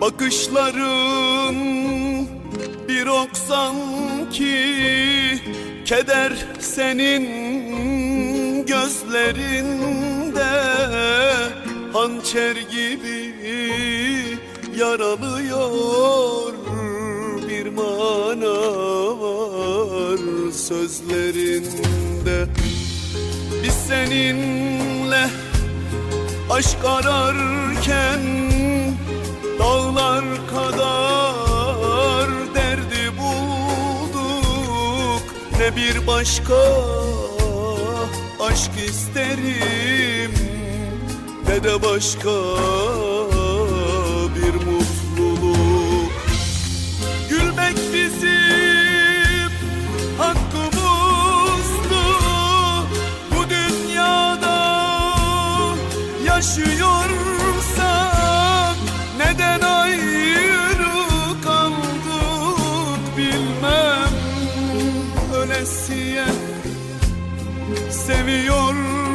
Bakışların bir oksan ki Keder senin gözlerinde hançer gibi yaralıyor Bir mana var sözlerinde. Biz seninle aşk ararken Dağlar kadar derdi bulduk. Ne bir başka aşk isterim Ne de başka yaşıyorsak Neden ayrı kaldık bilmem. Ölesiye seviyorsak